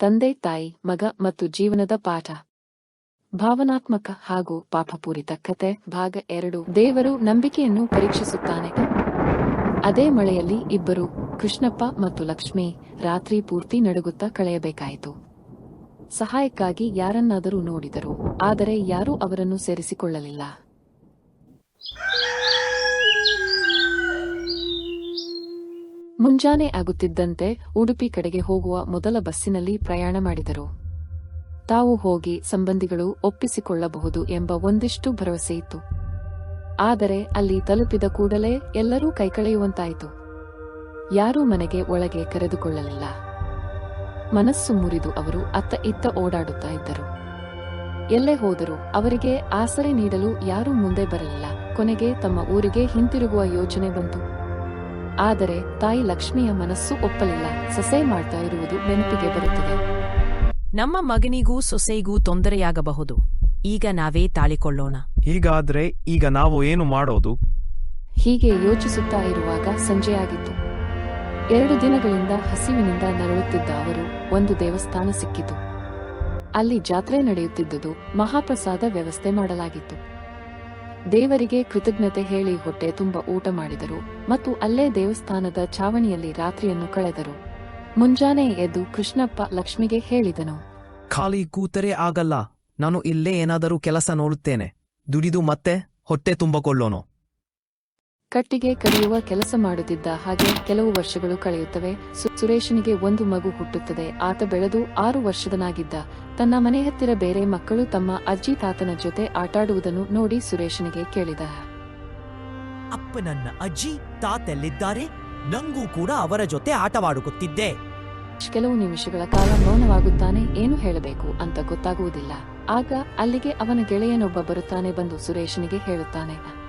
ತಂದೆ, ತಾಯಿ, ಮಗ ಮತ್ತು ಜೀವನದ ಪಾಠ. ಭಾವನಾತ್ಮಕ ಹಾಗೂ ಪಾಪಪೂರಿತ ಕತೆ ಭಾಗ ಎರಡು. ದೇವರು ನಂಬಿಕೆಯನ್ನು ಪರೀಕ್ಷಿಸುತ್ತಾನೆ. ಅದೇ ಮಳೆಯಲ್ಲಿ ಇಬ್ಬರು ಕೃಷ್ಣಪ್ಪ ಮತ್ತು ಲಕ್ಷ್ಮಿ ರಾತ್ರಿ ಪೂರ್ತಿ ನಡುಗುತ್ತಾ ಕಳೆಯಬೇಕಾಯಿತು. ಸಹಾಯಕ್ಕಾಗಿ ಯಾರನ್ನಾದರೂ ನೋಡಿದರು, ಆದರೆ ಯಾರೂ ಅವರನ್ನು ಸೇರಿಸಿಕೊಳ್ಳಲಿಲ್ಲ. ಮುಂಜಾನೆ ಆಗುತ್ತಿದ್ದಂತೆ ಉಡುಪಿ ಕಡೆಗೆ ಹೋಗುವ ಮೊದಲ ಬಸ್ಸಿನಲ್ಲಿ ಪ್ರಯಾಣ ಮಾಡಿದರು. ತಾವು ಹೋಗಿ ಸಂಬಂಧಿಗಳು ಒಪ್ಪಿಸಿಕೊಳ್ಳಬಹುದು ಎಂಬ ಒಂದಿಷ್ಟು ಭರವಸೆಯಿತ್ತು ಆದರೆ ಅಲ್ಲಿ ತಲುಪಿದ ಕೂಡಲೇ ಎಲ್ಲರೂ ಕೈಕಳೆಯುವಂತಾಯಿತು. ಯಾರೂ ಮನೆಗೆ ಒಳಗೆ ಕರೆದುಕೊಳ್ಳಲಿಲ್ಲ. ಮನಸ್ಸು ಮುರಿದು ಅವರು ಅತ್ತ ಇತ್ತ ಓಡಾಡುತ್ತಾ ಇದ್ದರು. ಎಲ್ಲೇ ಹೋದರೂ ಅವರಿಗೆ ಆಸರೆ ನೀಡಲು ಯಾರೂ ಮುಂದೆ ಬರಲಿಲ್ಲ. ಕೊನೆಗೆ ತಮ್ಮ ಊರಿಗೆ ಹಿಂತಿರುಗುವ ಯೋಚನೆ ಬಂತು. ಆದರೆ ತಾಯಿ ಲಕ್ಷ್ಮಿಯ ಮನಸ್ಸು ಒಪ್ಪಲಿಲ್ಲ. ಸೊಸೆ ಮಾಡ್ತಾ ಇರುವುದು ನೆನಪಿಗೆ ಬರುತ್ತದೆ. ನಮ್ಮ ಮಗನಿಗೂ ಸೊಸೆಗೂ ತೊಂದರೆಯಾಗಬಹುದು. ಈಗ ನಾವೇ ತಾಳಿಕೊಳ್ಳೋಣ. ಹೀಗಾದ್ರೆ ಈಗ ನಾವು ಏನು ಮಾಡೋದು? ಹೀಗೆ ಯೋಚಿಸುತ್ತಾ ಇರುವಾಗ ಸಂಜೆಯಾಗಿತ್ತು ಎರಡು ದಿನಗಳಿಂದ ಹಸಿವಿನಿಂದ ನರಳುತ್ತಿದ್ದ ಅವರು ಒಂದು ದೇವಸ್ಥಾನ ಸಿಕ್ಕಿತು. ಅಲ್ಲಿ ಜಾತ್ರೆ ನಡೆಯುತ್ತಿದ್ದುದು ಮಹಾಪ್ರಸಾದ ವ್ಯವಸ್ಥೆ ಮಾಡಲಾಗಿತ್ತು. ದೇವರಿಗೆ ಕೃತಜ್ಞತೆ ಹೇಳಿ ಹೊಟ್ಟೆ ತುಂಬ ಊಟ ಮಾಡಿದರು ಮತ್ತು ಅಲ್ಲೇ ದೇವಸ್ಥಾನದ ಛಾವಣಿಯಲ್ಲಿ ರಾತ್ರಿಯನ್ನು ಕಳೆದರು. ಮುಂಜಾನೆ ಎದ್ದು ಕೃಷ್ಣಪ್ಪ ಲಕ್ಷ್ಮಿಗೆ ಹೇಳಿದನು, ಖಾಲಿ ಕೂತರೆ ಆಗಲ್ಲ, ನಾನು ಇಲ್ಲೇ ಏನಾದರೂ ಕೆಲಸ ನೋಡುತ್ತೇನೆ. ದುಡಿದು ಮತ್ತೆ ಹೊಟ್ಟೆ ತುಂಬಿಕೊಳ್ಳೋನು. ಕಟ್ಟಿಗೆ ಕಡಿಯುವ ಕೆಲಸ ಮಾಡುತ್ತಿದ್ದ ಹಾಗೆ ಕೆಲವು ವರ್ಷಗಳು ಕಳೆಯುತ್ತವೆ. ಸುರೇಶನಿಗೆ ಒಂದು ಮಗು ಹುಟ್ಟುತ್ತದೆ. ಆತ ಬೆಳೆದು ಆರು ವರ್ಷದನಾಗಿದ್ದ. ತನ್ನ ಮನೆ ಹತ್ತಿರ ಬೇರೆ ಮಕ್ಕಳು ತಮ್ಮ ಅಜ್ಜಿ ತಾತನ ಜೊತೆ ಆಟಾಡುವುದನ್ನು ನೋಡಿ ಸುರೇಶನಿಗೆ ಕೇಳಿದ. ಅಪ್ಪನನ್ನ ಅಜ್ಜಿ ತಾತೆಲ್ಲಿದ್ದಾರೆ ನಂಗೂ ಕೂಡ ಅವರ ಜೊತೆ ಆಟವಾಡುತ್ತಿದ್ದೆ ಕೆಲವು ನಿಮಿಷಗಳ ಕಾಲ ಮೌನವಾಗುತ್ತಾನೆ ಏನು ಹೇಳಬೇಕು ಅಂತ ಗೊತ್ತಾಗುವುದಿಲ್ಲ. ಆಗ ಅಲ್ಲಿಗೆ ಅವನ ಗೆಳೆಯನೊಬ್ಬ ಬರುತ್ತಾನೆ ಬಂದು ಸುರೇಶನಿಗೆ ಹೇಳುತ್ತಾನೆ.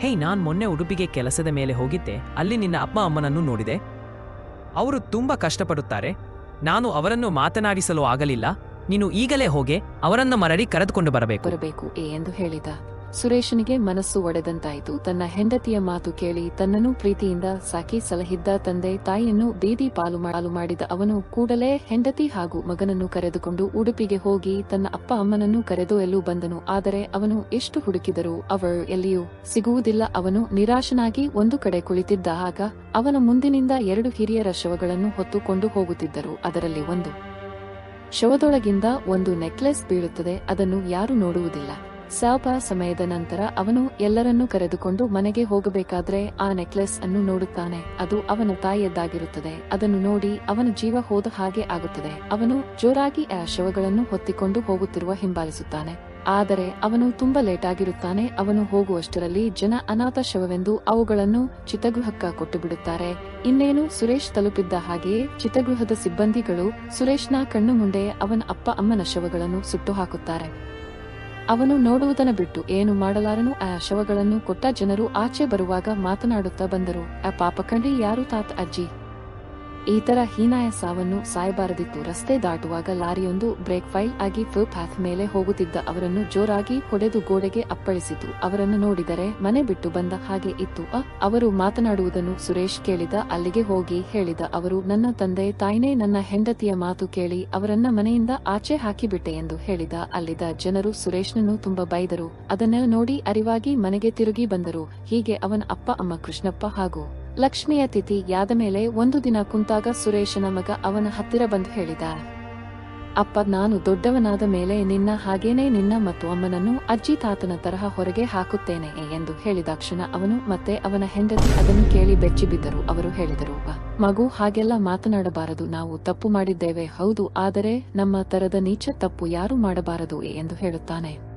ಹೇ ನಾನು ಮೊನ್ನೆ ಉಡುಪಿಗೆ ಕೆಲಸದ ಮೇಲೆ ಹೋಗಿದ್ದೆ. ಅಲ್ಲಿ ನಿನ್ನ ಅಪ್ಪ ಅಮ್ಮನನ್ನು ನೋಡಿದೆ. ಅವರು ತುಂಬಾ ಕಷ್ಟಪಡುತ್ತಾರೆ. ನಾನು ಅವರನ್ನು ಮಾತನಾಡಿಸಲು ಆಗಲಿಲ್ಲ. ನೀನು ಈಗಲೇ ಹೋಗಿ. ಅವರನ್ನು ಮರಳಿ ಕರೆದುಕೊಂಡು ಬರಬೇಕು. ಬರಬೇಕು ಎಂದು ಹೇಳಿದ. ಸುರೇಶನಿಗೆ ಮನಸ್ಸು ಒಡೆದಂತಾಯಿತು. ತನ್ನ ಹೆಂಡತಿಯ ಮಾತು ಕೇಳಿ ತನ್ನನ್ನು ಪ್ರೀತಿಯಿಂದ ಸಾಕಿ ಸಲಹಿದ್ದ ತಂದೆ ತಾಯಿಯನ್ನು ಬೀದಿ ಪಾಲು ಮಾಡಿದ ಅವನು ಕೂಡಲೇ ಹೆಂಡತಿ ಹಾಗೂ ಮಗನನ್ನು ಕರೆದುಕೊಂಡು ಉಡುಪಿಗೆ ಹೋಗಿ ತನ್ನ ಅಪ್ಪ ಅಮ್ಮನನ್ನು ಕರೆದೊಯ್ಯಲು ಬಂದನು. ಆದರೆ ಅವನು ಎಷ್ಟು ಹುಡುಕಿದರೂ ಅವಳು ಎಲ್ಲಿಯೂ ಸಿಗುವುದಿಲ್ಲ. ಅವನು ನಿರಾಶನಾಗಿ ಒಂದು ಕಡೆ ಕುಳಿತಿದ್ದ ಆಗ ಅವನ ಮುಂದಿನಿಂದ ಎರಡು ಹಿರಿಯರ ಶವಗಳನ್ನು ಹೊತ್ತುಕೊಂಡು ಹೋಗುತ್ತಿದ್ದರು. ಅದರಲ್ಲಿ ಒಂದು ಶವದೊಳಗಿಂದ ಒಂದು ನೆಕ್ಲೆಸ್ ಬೀಳುತ್ತದೆ. ಅದನ್ನು ಯಾರು ನೋಡುವುದಿಲ್ಲ. ಸ್ವಲ್ಪ ಸಮಯದ ನಂತರ ಅವನು ಎಲ್ಲರನ್ನೂ ಕರೆದುಕೊಂಡು ಮನೆಗೆ ಹೋಗಬೇಕಾದ್ರೆ ಆ ನೆಕ್ಲೆಸ್ ಅನ್ನು ನೋಡುತ್ತಾನೆ. ಅದು ಅವನ ತಾಯಿಯದ್ದಾಗಿರುತ್ತದೆ. ಅದನ್ನು ನೋಡಿ ಅವನ ಜೀವ ಹೋದ ಹಾಗೆ ಆಗುತ್ತದೆ. ಅವನು ಜೋರಾಗಿ ಆ ಶವಗಳನ್ನು ಹೊತ್ತಿಕೊಂಡು ಹೋಗುತ್ತಿರುವ ಹಿಂಬಾಲಿಸುತ್ತಾನೆ. ಆದರೆ ಅವನು ತುಂಬಾ ಲೇಟ್ ಆಗಿರುತ್ತಾನೆ ಅವನು ಹೋಗುವಷ್ಟರಲ್ಲಿ ಜನ ಅನಾಥ ಶವವೆಂದು ಅವುಗಳನ್ನು ಚಿತಗೃಹಕ್ಕ ಕೊಟ್ಟು ಬಿಡುತ್ತಾರೆ ಇನ್ನೇನು ಸುರೇಶ್ ತಲುಪಿದ್ದ ಹಾಗೆಯೇ ಚಿತಗೃಹದ ಸಿಬ್ಬಂದಿಗಳು ಸುರೇಶ್ನ ಕಣ್ಣು ಮುಂದೆ ಅವನ ಅಪ್ಪ ಅಮ್ಮನ ಶವಗಳನ್ನು ಸುಟ್ಟು ಹಾಕುತ್ತಾರೆ. ಅವನು ನೋಡುವುದನ್ನು ಬಿಟ್ಟು ಏನು ಮಾಡಲಾರನು? ಆ ಶವಗಳನ್ನು ಕೊಟ್ಟ ಜನರು ಆಚೆ ಬರುವಾಗ ಮಾತನಾಡುತ್ತಾ ಬಂದರು. ಆ ಪಾಪ ಕಂಡೇ ಯಾರು ತಾತ ಅಜ್ಜಿ? ಈ ತರ ಹೀನಾಯ ಸಾವನ್ನು ಸಾಯಬಾರದಿತ್ತು ರಸ್ತೆ ದಾಟುವಾಗ ಲಾರಿಯೊಂದು ಬ್ರೇಕ್ ಫೈಲ್ ಆಗಿ ಫುಟ್ಪಾತ್ ಮೇಲೆ ಹೋಗುತ್ತಿದ್ದ ಅವರನ್ನು ಜೋರಾಗಿ ಹೊಡೆದು ಗೋಡೆಗೆ ಅಪ್ಪಳಿಸಿತು. ಅವರನ್ನು ನೋಡಿದರೆ ಮನೆ ಬಿಟ್ಟು ಬಂದ ಹಾಗೆ ಇತ್ತು. ಅ, ಅವರು ಮಾತನಾಡುವುದನ್ನು ಸುರೇಶ್ ಕೇಳಿದ, ಅಲ್ಲಿಗೆ ಹೋಗಿ ಹೇಳಿದ, ಅವರು, ನನ್ನ ತಂದೆ, ತಾಯಿನೇ ನನ್ನ ಹೆಂಡತಿಯ ಮಾತು ಕೇಳಿ ಅವರನ್ನ ಮನೆಯಿಂದ ಆಚೆ ಹಾಕಿಬಿಟ್ಟೆ ಎಂದು ಹೇಳಿದ. ಅಲ್ಲಿದ್ದ ಜನರು ಸುರೇಶ್ನನ್ನು ತುಂಬಾ ಬೈದರು. ಅದನ್ನ ನೋಡಿ ಅರಿವಾಗಿ ಮನೆಗೆ ತಿರುಗಿ ಬಂದರು. ಹೀಗೆ ಅವನ ಅಪ್ಪ, ಅಮ್ಮ ಕೃಷ್ಣಪ್ಪ ಹಾಗೂ ಲಕ್ಷ್ಮಿಯ ತಿಥಿ ಯಾದ ಮೇಲೆ ಒಂದು ದಿನ ಕುಂತಾಗ ಸುರೇಶನ ಮಗ ಅವನ ಹತ್ತಿರ ಬಂದು ಹೇಳಿದ, ಅಪ್ಪ, ನಾನು ದೊಡ್ಡವನಾದ ಮೇಲೆ ನಿನ್ನ ಹಾಗೇನೆ ನಿನ್ನ ಮತ್ತು ಅಮ್ಮನನ್ನು ಅಜ್ಜಿ ತಾತನ ತರಹ ಹೊರಗೆ ಹಾಕುತ್ತೇನೆ ಎಂದು ಹೇಳಿದಾಕ್ಷಣ ಅವನು ಮತ್ತೆ ಅವನ ಹೆಂಡತಿ ಅದನ್ನು ಕೇಳಿ ಬೆಚ್ಚಿಬಿದ್ದರು ಅವರು ಹೇಳಿದರು ಮಗು ಹಾಗೆಲ್ಲ ಮಾತನಾಡಬಾರದು. ನಾವು ತಪ್ಪು ಮಾಡಿದ್ದೇವೆ. ಹೌದು, ಆದರೆ ನಮ್ಮ ತರದ ನೀಚ ತಪ್ಪು ಯಾರು ಮಾಡಬಾರದು ಎಂದು ಹೇಳುತ್ತಾನೆ.